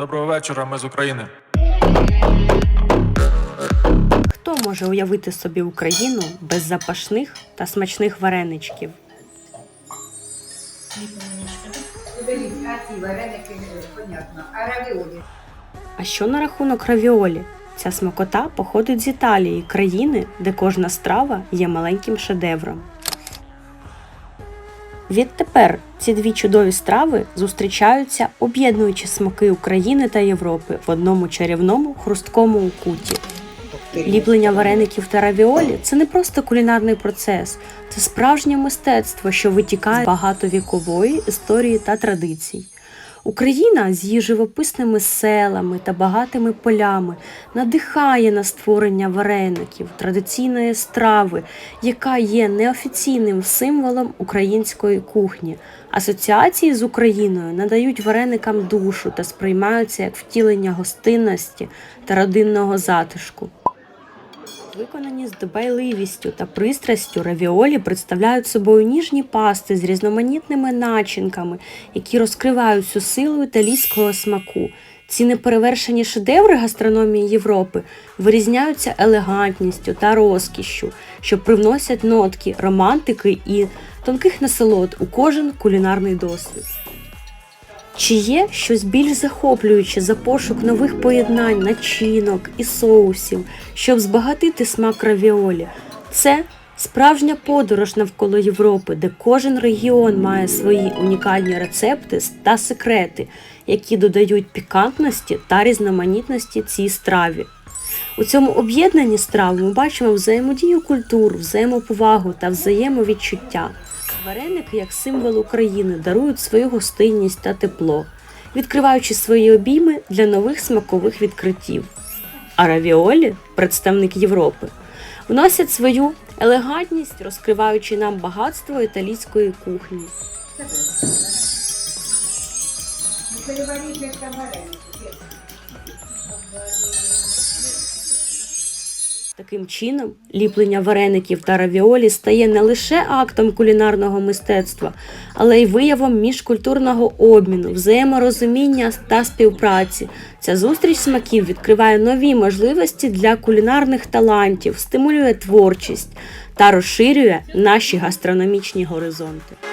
Доброго вечора, ми з України. Хто може уявити собі Україну без запашних та смачних вареничків? А що на рахунок равіолі? Ця смакота походить з Італії, країни, де кожна страва є маленьким шедевром. Відтепер ці дві чудові страви зустрічаються, об'єднуючи смаки України та Європи в одному чарівному хрусткому укуті. Ліплення вареників та равіолі це не просто кулінарний процес, це справжнє мистецтво, що витікає з багатовікової історії та традицій. Україна з її живописними селами та багатими полями надихає на створення вареників, традиційної страви, яка є неофіційним символом української кухні. Асоціації з Україною надають вареникам душу та сприймаються як втілення гостинності та родинного затишку. Виконані з дбайливістю та пристрастю равіолі представляють собою ніжні пасти з різноманітними начинками, які розкривають всю силу італійського смаку. Ці неперевершені шедеври гастрономії Європи вирізняються елегантністю та розкішшю, що привносять нотки романтики і тонких насолод у кожен кулінарний досвід. Чи є щось більш захоплююче за пошук нових поєднань, начинок і соусів, щоб збагатити смак равіолі? Це справжня подорож навколо Європи, де кожен регіон має свої унікальні рецепти та секрети, які додають пікантності та різноманітності цій страві. У цьому об'єднанні страв ми бачимо взаємодію культур, взаємоповагу та взаємовідчуття. Вареники, як символ України, дарують свою гостинність та тепло, відкриваючи свої обійми для нових смакових відкриттів. А равіолі, представник Європи, вносять свою елегантність, розкриваючи нам багатство італійської кухні. Переваріть, як вареники. Таким чином, ліплення вареників та равіолі стає не лише актом кулінарного мистецтва, але й виявом міжкультурного обміну, взаєморозуміння та співпраці. Ця зустріч смаків відкриває нові можливості для кулінарних талантів, стимулює творчість та розширює наші гастрономічні горизонти.